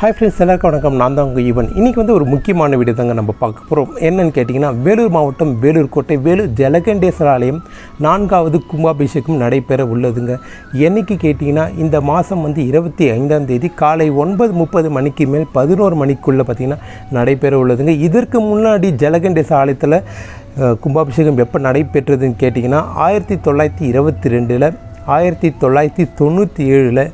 Hi friends எல்லாருக்கும் வணக்கம். நான் தான் உங்கள் ஈவன் இன்றைக்கி வந்து ஒரு முக்கியமான வீடியோ தாங்க நம்ம பார்க்க போகிறோம் என்னென்னு கேட்டிங்கன்னா வேலூர் மாவட்டம் வேலூர் கோட்டை வேலூர் ஜலகண்டேஸ்வர ஆலயம் நான்காவது கும்பாபிஷேகம் நடைபெற உள்ளதுங்க. என்னைக்கு கேட்டிங்கன்னா இந்த மாதம் வந்து இருபத்தி ஐந்தாம் தேதி காலை ஒன்பது முப்பது மணிக்கு மேல் பதினோரு மணிக்குள்ளே பார்த்திங்கன்னா நடைபெற உள்ளதுங்க. இதற்கு முன்னாடி ஜலகண்டேஸ்வர ஆலயத்தில் கும்பாபிஷேகம் எப்போ நடைபெற்றதுன்னு கேட்டிங்கன்னா ஆயிரத்தி தொள்ளாயிரத்தி இருபத்தி ரெண்டில் ஆயிரத்தி தொள்ளாயிரத்தி தொண்ணூற்றி ஏழில்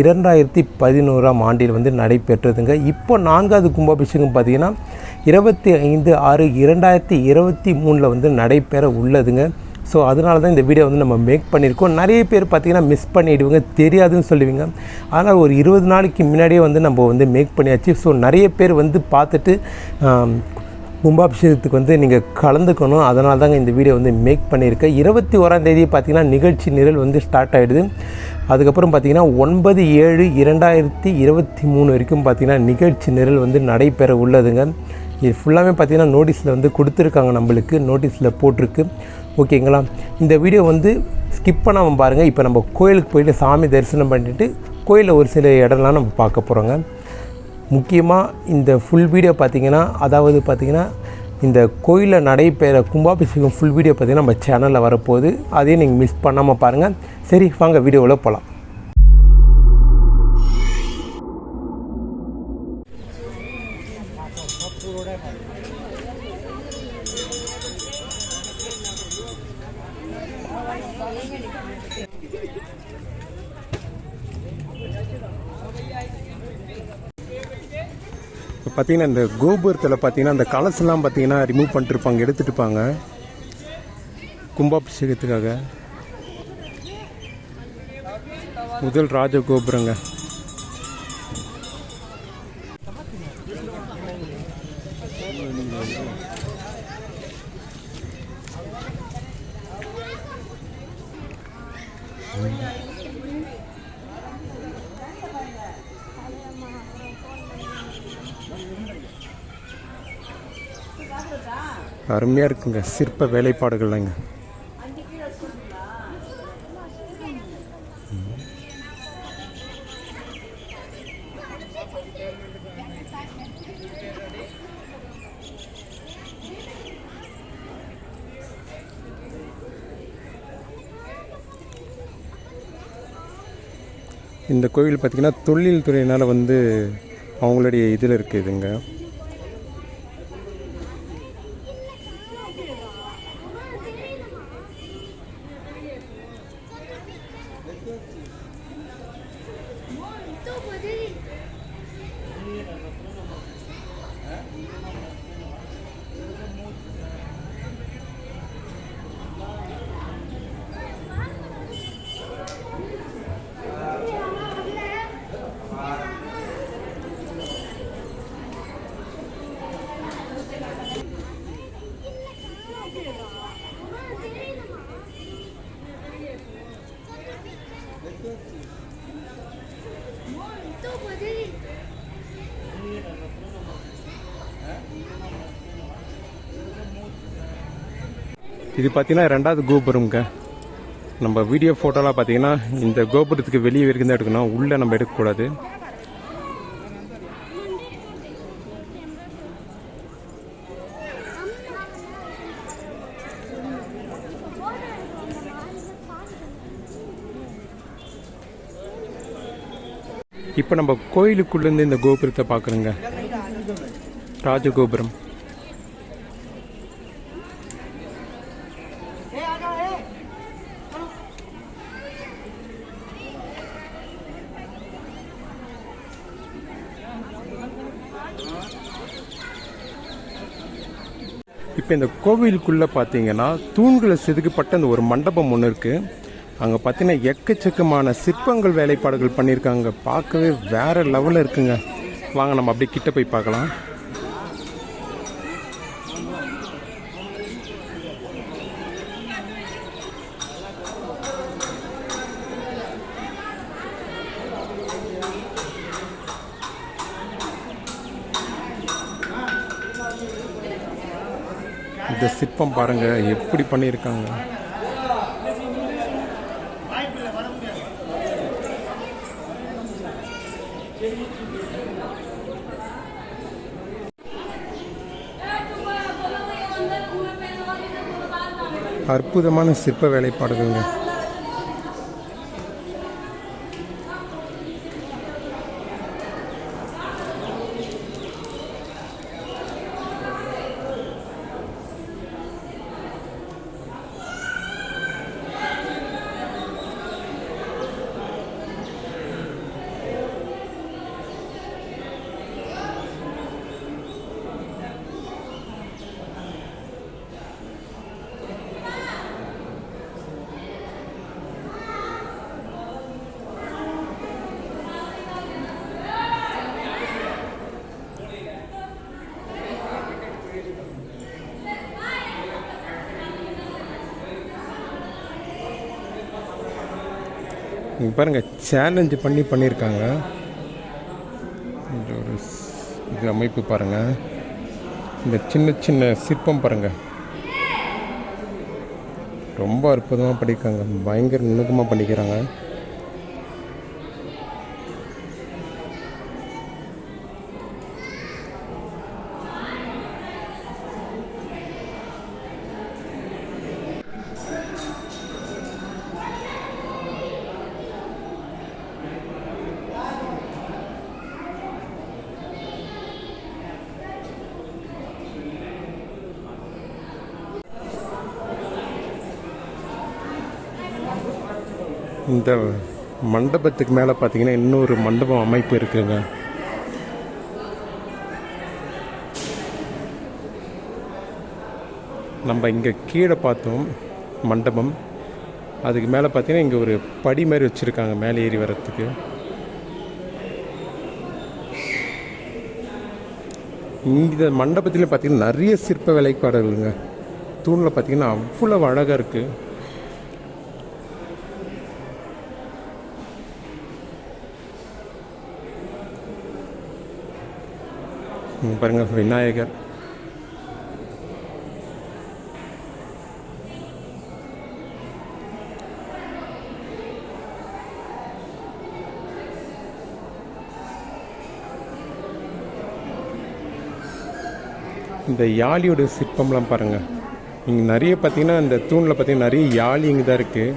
இரண்டாயிரத்தி பதினோராம் ஆண்டில் வந்து நடைபெற்றதுங்க. இப்போ நான்காவது கும்பாபிஷேகம் பார்த்திங்கன்னா இருபத்தி ஐந்து ஆறு இரண்டாயிரத்தி இருபத்தி மூணில் வந்து நடைபெற உள்ளதுங்க. ஸோ அதனால தான் இந்த வீடியோ வந்து நம்ம மேக் பண்ணியிருக்கோம். நிறைய பேர் பார்த்திங்கன்னா மிஸ் பண்ணிவிடுவீங்க தெரியாதுன்னு சொல்லுவீங்க. ஆனால் ஒரு இருபது நாளைக்கு முன்னாடியே வந்து நம்ம வந்து மேக் பண்ணியாச்சு. ஸோ நிறைய பேர் வந்து பார்த்துட்டு கும்பாபிஷேகத்துக்கு வந்து நீங்கள் கலந்துக்கணும். அதனால தாங்க இந்த வீடியோ வந்து மேக் பண்ணியிருக்கேன். இருபத்தி ஓராந்தேதி பார்த்திங்கன்னா பார்த்தீங்கன்னா நிகழ்ச்சி நிரல் வந்து ஸ்டார்ட் ஆகிடுது அதுக்கப்புறம் பார்த்தீங்கன்னா ஒன்பது ஏழு இரண்டாயிரத்தி இருபத்தி மூணு வரைக்கும் பார்த்தீங்கன்னா நிகழ்ச்சி நிரல் வந்து நடைபெற உள்ளதுங்க. இது ஃபுல்லாகவே பார்த்திங்கன்னா நோட்டீஸில் வந்து கொடுத்துருக்காங்க நம்மளுக்கு. நோட்டீஸில் போட்டிருக்கு. ஓகேங்களா? இந்த வீடியோ வந்து ஸ்கிப் பண்ணாமல் பாருங்கள் இப்போ நம்ம கோயிலுக்கு போயிட்டு சாமி தரிசனம் பண்ணிட்டு கோயிலில் ஒரு சில இடம்லாம் நம்ம பார்க்க போகிறோங்க முக்கியமாக இந்த ஃபுல் வீடியோ பார்த்தீங்கன்னா அதாவது பார்த்தீங்கன்னா இந்த கோயிலில் நடைபெற கும்பாபிஷேகம் ஃபுல் வீடியோ பார்த்தீங்கன்னா நம்ம சேனலில் வரப்போகுது. அதையும் நீங்கள் மிஸ் பண்ணாமல் பாருங்கள் சரி வாங்க வீடியோவில் போகலாம் பார்த்தீங்கன்னா இந்த கோபுரத்தில் பார்த்தீங்கன்னா அந்த கலசெல்லாம் பார்த்தீங்கன்னா ரிமூவ் பண்ணிட்டு இருப்பாங்க எடுத்துகிட்டு இருப்பாங்க கும்பாபிஷேகத்துக்காக. முதல் ராஜ கோபுரங்க அருமையாக இருக்குங்க. சிற்ப வேலைப்பாடுகள்லாங்க இந்த கோவில் பார்த்திங்கன்னா தொழில் துறையினால் வந்து அவங்களுடைய இதில் 对的 இது பார்த்தீங்கன்னா ரெண்டாவது கோபுரம்ங்க. நம்ம வீடியோ ஃபோட்டோலாம் பார்த்தீங்கன்னா இந்த கோபுரத்துக்கு வெளியே வரைக்கும் தான் எடுக்கணும் உள்ளே நம்ம எடுக்கக்கூடாது. இப்போ நம்ம கோயிலுக்குள்ளேருந்து இந்த கோபுரத்தை பார்க்குறோங்க ராஜகோபுரம். இப்போ இந்த கோவிலுக்குள்ளே பார்த்தீங்கன்னா தூண்களை செதுக்கப்பட்ட அந்த ஒரு மண்டபம் ஒன்று இருக்குது அங்கே பார்த்தீங்கன்னா எக்கச்சக்கமான சிற்பங்கள் வேலைப்பாடுகள் பண்ணியிருக்காங்க. பார்க்கவே வேற லெவலில் இருக்குங்க. வாங்க நம்ம அப்படியே கிட்ட போய் பார்க்கலாம். இந்த சிற்பம் பாருங்க எப்படி பண்ணியிருக்காங்க. அற்புதமான சிற்ப வேலைப்பாடுகள்ங்க. நீங்கள் பாருங்க சேலஞ்சு பண்ணி பண்ணியிருக்காங்க இந்த ஒரு இது அமைப்பு பாருங்கள் இந்த சின்ன சின்ன சிற்பம் பாருங்க. ரொம்ப அற்புதமாக பண்ணியிருக்காங்க பயங்கர நுணுக்கமாக பண்ணிக்கிறாங்க. இந்த மண்டபத்துக்கு மேலே பார்த்தீங்கன்னா இன்னொரு மண்டபம் அமைப்பு இருக்குங்க. நம்ம இங்கே கீழே பார்த்தோம் மண்டபம். அதுக்கு மேலே பார்த்தீங்கன்னா இங்கே ஒரு படி மாதிரி வச்சுருக்காங்க மேலே ஏறி வர்றதுக்கு. இந்த மண்டபத்தில் பார்த்தீங்கன்னா நிறைய சிற்ப வேலைப்பாடுகளுங்க தூணில் பார்த்தீங்கன்னா அவ்வளோ அழகாக இருக்குது இங்க பாருங்க விநாயகர் இந்த யாழியோட சிற்பம்லாம் பாருங்க. இங்கே நிறைய பார்த்திங்கன்னா இந்த தூணில் பார்த்திங்கன்னா நிறைய யாழி இங்கே தான் இருக்குது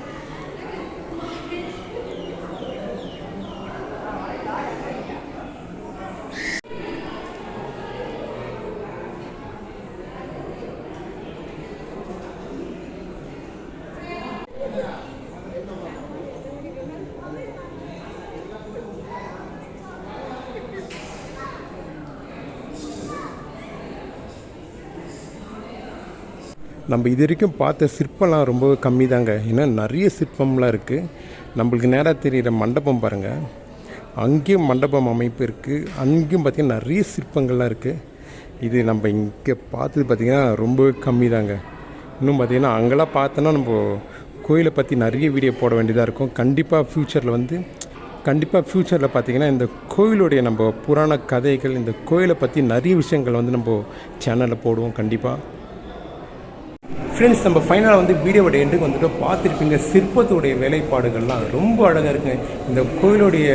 நம்ம இது வரைக்கும் பார்த்த சிற்பம்லாம் ரொம்ப கம்மி தாங்க ஏன்னா நிறைய சிற்பம்லாம் இருக்குது நம்மளுக்கு நேராக தெரிகிற மண்டபம் பாருங்கள் அங்கேயும் மண்டபம் அமைப்பு இருக்குது அங்கேயும் பார்த்திங்கன்னா நிறைய சிற்பங்கள்லாம் இருக்குது இது நம்ம இங்கே பார்த்தது பார்த்திங்கன்னா ரொம்ப கம்மி தாங்க இன்னும் பார்த்திங்கன்னா அங்கெல்லாம் பார்த்தோன்னா நம்ம கோயிலை பற்றி நிறைய வீடியோ போட வேண்டியதாக இருக்கும். கண்டிப்பாக ஃப்யூச்சரில் வந்து கண்டிப்பாக ஃப்யூச்சரில் பார்த்தீங்கன்னா இந்த கோயிலுடைய நம்ம புராண கதைகள் இந்த கோயிலை பற்றி நிறைய விஷயங்கள் வந்து நம்ம சேனலில் போடுவோம் கண்டிப்பாக ஃப்ரெண்ட்ஸ் நம்ம ஃபைனலாக வந்து வீடியோவோட எண்டுக்கு வந்துட்டு பார்த்துருப்பீங்க. சிற்பத்துடைய வேலைப்பாடுகள்லாம் ரொம்ப அழகாக இருக்குங்க. இந்த கோயிலுடைய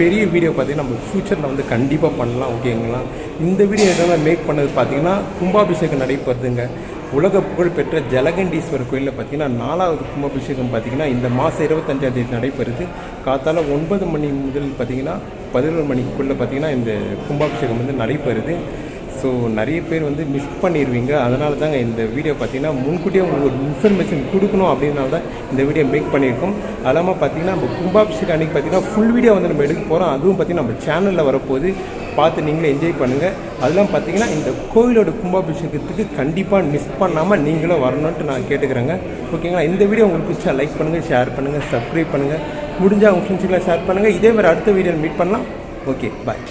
பெரிய வீடியோ பார்த்தீங்கன்னா நம்ம ஃப்யூச்சரில் வந்து கண்டிப்பாக பண்ணலாம் ஓகேங்களா இந்த வீடியோ எதனால் மேக் பண்ணது பார்த்தீங்கன்னா கும்பாபிஷேகம் நடைபெறுதுங்க. உலக புகழ்பெற்ற ஜலகண்டீஸ்வரர் கோயிலில் பார்த்தீங்கன்னா நாலாவது கும்பாபிஷேகம் பார்த்தீங்கன்னா இந்த மாதம் இருபத்தஞ்சாம் தேதி நடைபெறுது. காத்தால ஒன்பது மணி முதல் பார்த்தீங்கன்னா பதினோரு மணிக்குள்ளே பார்த்தீங்கன்னா இந்த கும்பாபிஷேகம் வந்து நடைபெறுது. ஸோ நிறைய பேர் வந்து மிஸ் பண்ணிடுவீங்க அதனால தாங்க இந்த வீடியோ பார்த்தீங்கன்னா முன்கூட்டியே உங்களுக்கு ஒரு இன்ஃபர்மேஷன் கொடுக்கணும் அப்படின்னால தான் இந்த வீடியோ மேக் பண்ணியிருக்கோம். அது இல்லாமல் பார்த்தீங்கன்னா நம்ம கும்பாபிஷேகம் அன்றைக்கி பார்த்தீங்கன்னா ஃபுல் வீடியோ வந்து நம்ம எடுக்க போகிறோம் அதுவும் பார்த்தீங்கன்னா நம்ம சேனலில் வரப்போகுது. பார்த்து நீங்களே என்ஜாய் பண்ணுங்கள் அதெல்லாம் பார்த்தீங்கன்னா இந்த கோவிலோட கும்பாபிஷேகத்துக்கு கண்டிப்பாக மிஸ் பண்ணாமல் நீங்களும் வரணுன்ட்டு நான் கேட்டுக்கிறேங்க. ஓகேங்களா இந்த வீடியோ உங்களுக்கு பிடிச்சா லைக் பண்ணுங்கள் ஷேர் பண்ணுங்கள் சப்ஸ்கிரைப் பண்ணுங்கள் முடிஞ்சால் உங்கள் ஃப்ரெண்ட்ஸுக்கெலாம் ஷேர் பண்ணுங்கள் இதே மாதிரி அடுத்த வீடியோவில் மீட் பண்ணலாம். ஓகே பாய்